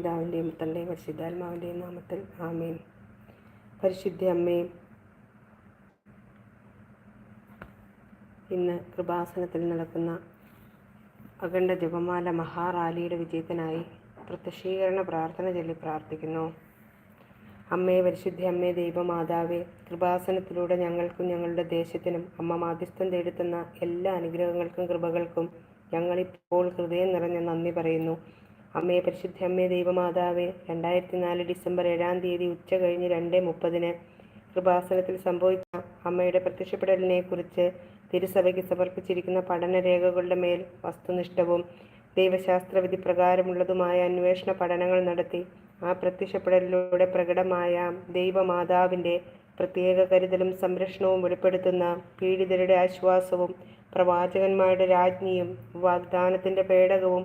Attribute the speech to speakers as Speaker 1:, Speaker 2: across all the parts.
Speaker 1: പിതാവിന്റെയും പുത്രന്റെയും പരിശുദ്ധാത്മാവിന്റെയും നാമത്തിൽ ആമേൻ. പരിശുദ്ധ അമ്മേ ഇന്ന് കൃപാസനത്തിൽ നടക്കുന്ന അഖണ്ഡ ജപമാല മഹാറാലിയുടെ വിജയത്തിനായി പ്രത്യക്ഷീകരണ പ്രാർത്ഥന ചൊല്ലി പ്രാർത്ഥിക്കുന്നു. അമ്മേ പരിശുദ്ധ അമ്മേ ദൈവമാതാവേ കൃപാസനത്തിലൂടെ ഞങ്ങൾക്കും ഞങ്ങളുടെ ദേശത്തിനും അമ്മ മാധ്യസ്ഥം തേടുത്തുന്ന എല്ലാ അനുഗ്രഹങ്ങൾക്കും കൃപകൾക്കും ഞങ്ങളിപ്പോൾ ഹൃദയം നിറഞ്ഞ നന്ദി പറയുന്നു. അമ്മേ പരിശുദ്ധ അമ്മേ ദൈവമാതാവേ രണ്ടായിരത്തി നാല് ഡിസംബർ ഏഴാം തീയതി ഉച്ച കഴിഞ്ഞ് രണ്ട് മുപ്പതിന് കൃപാസനത്തിൽ സംഭവിച്ച അമ്മയുടെ പ്രത്യക്ഷപ്പെടലിനെ കുറിച്ച് തിരുസഭയ്ക്ക് സമർപ്പിച്ചിരിക്കുന്ന പഠനരേഖകളുടെ മേൽ വസ്തുനിഷ്ഠവും ദൈവശാസ്ത്രവിധി പ്രകാരമുള്ളതുമായ അന്വേഷണ പഠനങ്ങൾ നടത്തി ആ പ്രത്യക്ഷപ്പെടലിലൂടെ പ്രകടമായ ദൈവമാതാവിന്റെ പ്രത്യേക കരുതലും സംരക്ഷണവും വെളിപ്പെടുത്തുന്ന പീഡിതരുടെ ആശ്വാസവും പ്രവാചകന്മാരുടെ രാജ്ഞിയും വാഗ്ദാനത്തിന്റെ പേടകവും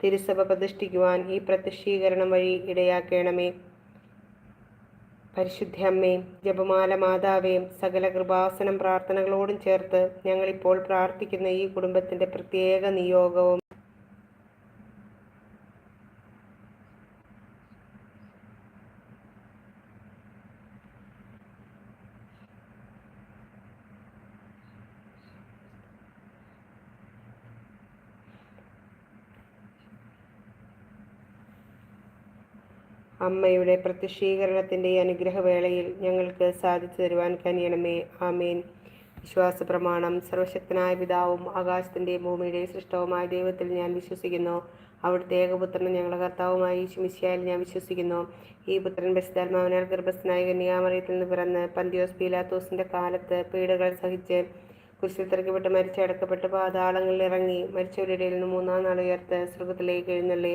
Speaker 1: തിരുസഭ പ്രതിഷ്ഠിക്കുവാൻ ഈ പ്രത്യക്ഷീകരണം വഴി ഇടയാക്കണമേ. പരിശുദ്ധ അമ്മേ ജപമാല മാതാവേയും സകല കൃപാസനം പ്രാർത്ഥനകളോടും ചേർത്ത് ഞങ്ങളിപ്പോൾ പ്രാർത്ഥിക്കുന്ന ഈ കുടുംബത്തിന്റെ പ്രത്യേക നിയോഗവും അമ്മയുടെ പ്രത്യക്ഷീകരണത്തിന്റെ അനുഗ്രഹവേളയിൽ ഞങ്ങൾക്ക് സാധിച്ചു തരുവാൻ കനിയണമേ. ആമേൻ. വിശ്വാസ പ്രമാണം സർവശക്തനായ പിതാവും ആകാശത്തിന്റെ ഭൂമിയുടെ സൃഷ്ടവുമായ ദൈവത്തിൽ ഞാൻ വിശ്വസിക്കുന്നു. അവിടുത്തെ ഏകപുത്രനും ഞങ്ങളുടെ കർത്താവുമായി ശിമിശിയായിൽ ഞാൻ വിശ്വസിക്കുന്നു. ഈ പുത്രൻ ബസ്താത്മാവിനാൽ ഗർഭസ്ഥനായ കന്യാമറിയത്തിൽ നിന്ന് പിറന്ന് പന്തിയോസ് പീലാത്തോസിന്റെ കാലത്ത് പീഡകൾ സഹിച്ച് കുരിശിൽ തിരക്കപ്പെട്ട് മരിച്ചടക്കപ്പെട്ട് പാതാളങ്ങളിൽ ഇറങ്ങി മരിച്ചവരുടെ നിന്ന് മൂന്നാം നാൾ ഉയർത്ത് സ്വർഗത്തിലേക്ക് എഴുന്നള്ളി.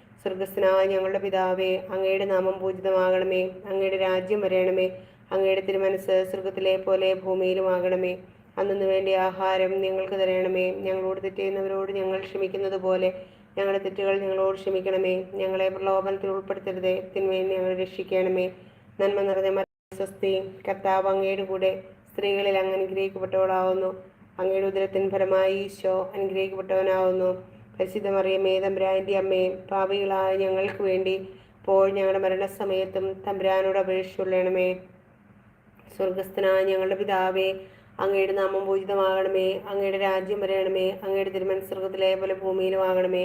Speaker 1: സ്വർഗസ്ഥനായ ഞങ്ങളുടെ പിതാവേ അങ്ങയുടെ നാമം പൂജിതമാകണമേ. അങ്ങയുടെ രാജ്യം വരയണമേ അങ്ങയുടെ തിരുമനസ് സ്വർഗത്തിലെ പോലെ ഭൂമിയിലും ആകണമേ അന്നു വേണ്ടി ആഹാരം ഞങ്ങൾക്ക് തരണമേ. ഞങ്ങളോട് തെറ്റെയ്യുന്നവരോട് ഞങ്ങൾ ക്ഷമിക്കുന്നത് പോലെ ഞങ്ങളുടെ തെറ്റുകൾ ഞങ്ങളോട് ക്ഷമിക്കണമേ. ഞങ്ങളെ പ്രലോഭനത്തിൽ ഉൾപ്പെടുത്തരുതേ. തിന്മയിൽ ഞങ്ങൾ രക്ഷിക്കണമേ. നന്മ നിറഞ്ഞ സ്വസ്തി. കർത്താവ് അങ്ങയുടെ കൂടെ സ്ത്രീകളിൽ അങ്ങ് അനുഗ്രഹിക്കപ്പെട്ടവളാവുന്നു. അങ്ങയുടെ ഉദരത്തിൻ ഫലമായി ഈശോ അനുഗ്രഹിക്കപ്പെട്ടവനാവുന്നു. പരിശുദ്ധ മറിയമേ തമ്പുരാന്റെ അമ്മേ പാപികളായ ഞങ്ങൾക്ക് വേണ്ടി ഇപ്പോൾ ഞങ്ങളുടെ മരണസമയത്തും തമ്പുരാനോട് അപേക്ഷിച്ചുള്ളണമേ സ്വർഗസ്ഥനായ ഞങ്ങളുടെ പിതാവേ അങ്ങയുടെ നാമം പൂജിതമാകണമേ. അങ്ങയുടെ രാജ്യം വരയണമേ അങ്ങയുടെ തിരുമനസ്വർഗത്തിലെ പോലെ ഭൂമിയിലും ആകണമേ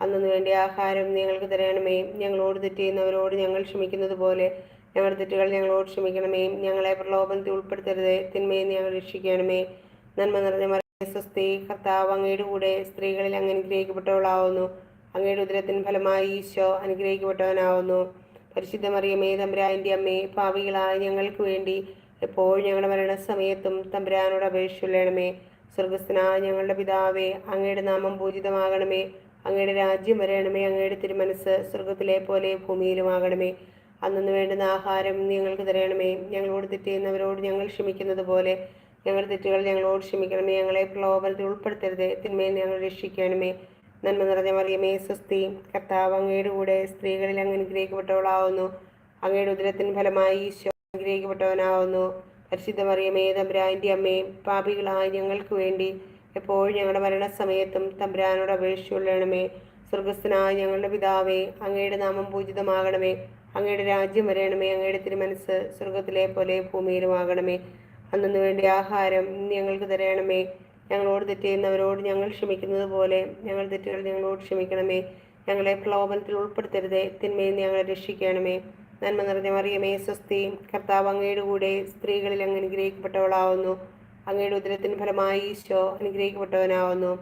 Speaker 1: അന്നു വേണ്ടി ആഹാരം ഞങ്ങൾക്ക് തരണമേ. ഞങ്ങളോട് തെറ്റെയ്യുന്നവരോട് ഞങ്ങൾ ക്ഷമിക്കുന്നത് പോലെ ഞങ്ങളുടെ തെറ്റുകൾ ഞങ്ങളോട് ക്ഷമിക്കണമേ. ഞങ്ങളെ പ്രലോഭനത്തിൽ ഉൾപ്പെടുത്തരുത്. തിന്മയെ ഞങ്ങൾ രക്ഷിക്കണമേ. നന്മ നിറഞ്ഞ സ്വസ്തി കർത്താവ് അങ്ങയുടെ കൂടെ സ്ത്രീകളിൽ അങ്ങ് അനുഗ്രഹിക്കപ്പെട്ടവളാവുന്നു. അങ്ങയുടെ ഉദരത്തിൻ ഫലമായി ഈശോ അനുഗ്രഹിക്കപ്പെട്ടവനാവുന്നു. പരിശുദ്ധ മറിയമേ തമ്പുരാന്റെ അമ്മേ പാവികളായ ഞങ്ങൾക്ക് വേണ്ടി എപ്പോഴും ഞങ്ങളുടെ മരണസമയത്തും തമ്പുരാനോട് അപേക്ഷിച്ചുള്ളണമേ സ്വർഗസ്ഥനായ ഞങ്ങളുടെ പിതാവേ അങ്ങയുടെ നാമം പൂജിതമാകണമേ. അങ്ങയുടെ രാജ്യം വരയണമേ അങ്ങയുടെ തിരുമനസ് സ്വർഗത്തിലെ പോലെ ഭൂമിയിലുമാകണമേ. അന്നു വേണ്ടുന്ന ആഹാരം ഞങ്ങൾക്ക് തരണമേ. ഞങ്ങളോട് തെറ്റെയ്യുന്നവരോട് ഞങ്ങൾ ക്ഷമിക്കുന്നത് പോലെ ഞങ്ങളുടെ തെറ്റുകൾ ഞങ്ങളോട് ക്ഷമിക്കണമേ ഞങ്ങളെ പ്രലോഭനത്തിൽ ഉൾപ്പെടുത്തരുത് തിന്മയിൽ ഞങ്ങൾ രക്ഷിക്കണമേ നന്മ നിറഞ്ഞ മറിയമേ സ്വസ്തി കർത്താവ് അങ്ങയുടെ കൂടെ സ്ത്രീകളിൽ അങ്ങ് അനുഗ്രഹിക്കപ്പെട്ടവളാവുന്നു. അങ്ങയുടെ ഉദരത്തിന് ഫലമായി ഈശോ അനുഗ്രഹിക്കപ്പെട്ടവനാവുന്നു. പരിശുദ്ധ മറിയമേ തമ്പുരാന്റെ അമ്മേ പാപികളായ ഞങ്ങൾക്ക് വേണ്ടി എപ്പോഴും ഞങ്ങളുടെ മരണസമയത്തും തമ്പുരാനോട് അപേക്ഷയുള്ളണമേ സ്വർഗസ്ഥനായ ഞങ്ങളുടെ പിതാവേ അങ്ങയുടെ നാമം പൂജിതമാകണമേ. അങ്ങയുടെ രാജ്യം വരണമേ അങ്ങയുടെ തിരുമനസ് സ്വർഗത്തിലെ പോലെ ഭൂമിയിലുമാകണമേ. അന്നു വേണ്ടി ആഹാരം ഞങ്ങൾക്ക് തരണമേ. ഞങ്ങളോട് തെറ്റ് ഞങ്ങൾ ക്ഷമിക്കുന്നത് പോലെ ഞങ്ങൾ തെറ്റുകൾ ഞങ്ങളോട് ക്ഷമിക്കണമേ. ഞങ്ങളെ പ്രലോഭനത്തിൽ ഉൾപ്പെടുത്തരുതേ. തിന്മയിൽ ഞങ്ങളെ രക്ഷിക്കണമേ. നന്മ നിറഞ്ഞ മറിയമേ സ്വസ്തി. കർത്താവ് അങ്ങയുടെ കൂടെ സ്ത്രീകളിൽ അങ്ങ് അനുഗ്രഹിക്കപ്പെട്ടവളാവുന്നു. അങ്ങയുടെ ഉദരത്തിന് ഫലമായി ഈശോ അനുഗ്രഹിക്കപ്പെട്ടവനാവുന്നു.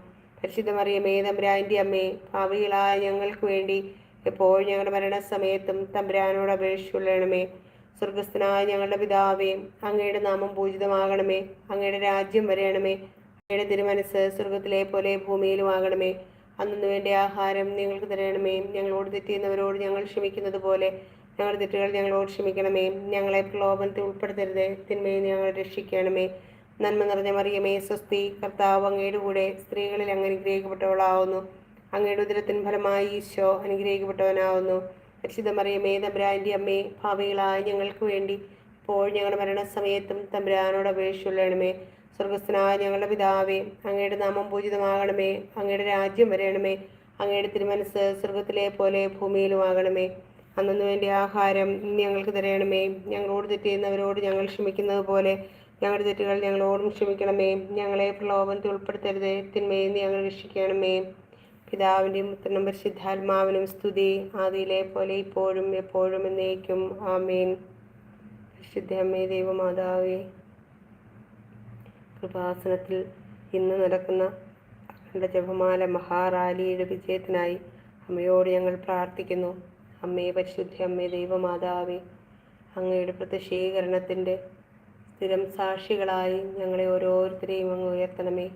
Speaker 1: പരിശുദ്ധ മറിയമേ തമ്പുരാന്റെ അമ്മേ ഭാവികളായ ഞങ്ങൾക്ക് വേണ്ടി എപ്പോഴും ഞങ്ങളുടെ മരണസമയത്തും തമ്പുരാനോട് അപേക്ഷിച്ചുകൊള്ളണമേ സ്വർഗസ്ഥനായ ഞങ്ങളുടെ പിതാവേ അങ്ങയുടെ നാമം പൂജിതമാകണമേ. അങ്ങയുടെ രാജ്യം വരയണമേ അങ്ങയുടെ തിരുമനസ് സ്വർഗത്തിലെ പോലെ ഭൂമിയിലും ആകണമേ. അന്നു വേണ്ട ആഹാരം ഞങ്ങൾക്ക് തരണമേ. ഞങ്ങളോട് തെറ്റിയുന്നവരോട് ഞങ്ങൾ ക്ഷമിക്കുന്നത് പോലെ ഞങ്ങളുടെ തെറ്റുകൾ ഞങ്ങളോട് ക്ഷമിക്കണമേ. ഞങ്ങളെ പ്രലോഭനത്തിൽ ഉൾപ്പെടുത്തരുത്. തിന്മയിൽ ഞങ്ങൾ രക്ഷിക്കണമേ. നന്മ നിറഞ്ഞ മറിയമേ സ്വസ്തി കർത്താവ് അങ്ങയുടെ കൂടെ സ്ത്രീകളിൽ അങ്ങ് അനുഗ്രഹിക്കപ്പെട്ടവളാവുന്നു. അങ്ങയുടെ ഉദരത്തിൻ ഫലമായി ഈശോ അനുഗ്രഹിക്കപ്പെട്ടവനാവുന്നു. പരിശുദ്ധ മറിയമേ തമ്പുരാന്റെ അമ്മേ ഭാവികളായ ഞങ്ങൾക്ക് വേണ്ടി. ഇപ്പോൾ ഞങ്ങളുടെ മരണസമയത്തും തമ്പുരാനോട് അപേക്ഷിച്ചുള്ളണമേ സ്വർഗസ്ഥനായ ഞങ്ങളുടെ പിതാവേ അങ്ങയുടെ നാമം പൂജിതമാകണമേ. അങ്ങയുടെ രാജ്യം വരയണമേ അങ്ങയുടെ തിരുമനസ് സ്വർഗത്തിലെ പോലെ ഭൂമിയിലുമാകണമേ അന്നു വേണ്ടി ആഹാരം ഞങ്ങൾക്ക് തരയണമേ ഞങ്ങളോട് തെറ്റ് ചെയ്യുന്നവരോട് ഞങ്ങൾ ക്ഷമിക്കുന്നത് പോലെ ഞങ്ങളുടെ തെറ്റുകൾ ഞങ്ങളോടും ക്ഷമിക്കണമേ. ഞങ്ങളെ പ്രലോഭനത്തിൽ ഉൾപ്പെടുത്തരുതേ. തിന്മയിൽ നിന്ന് ഞങ്ങൾ രക്ഷിക്കണമേ. പിതാവിന്റെയും പുത്രനും പരിശുദ്ധാത്മാവിനും സ്തുതി. ആദിയിലെ പോലെ ഇപ്പോഴും എപ്പോഴും എന്നേക്കും. ആമേൻ. പരിശുദ്ധ അമ്മേ ദൈവമാതാവേ കൃപാസനത്തിൽ ഇന്ന് നടക്കുന്ന അഖണ്ഡ ജപമാല മഹാറാലിയുടെ വിജയത്തിനായി അമ്മയോട് ഞങ്ങൾ പ്രാർത്ഥിക്കുന്നു. അമ്മേ പരിശുദ്ധ അമ്മേ ദൈവമാതാവേ അങ്ങയുടെ പ്രത്യക്ഷീകരണത്തിന്റെ സ്ഥിരം സാക്ഷികളായി ഞങ്ങളെ ഓരോരുത്തരെയും അങ്ങ് ഉയർത്തണമേ.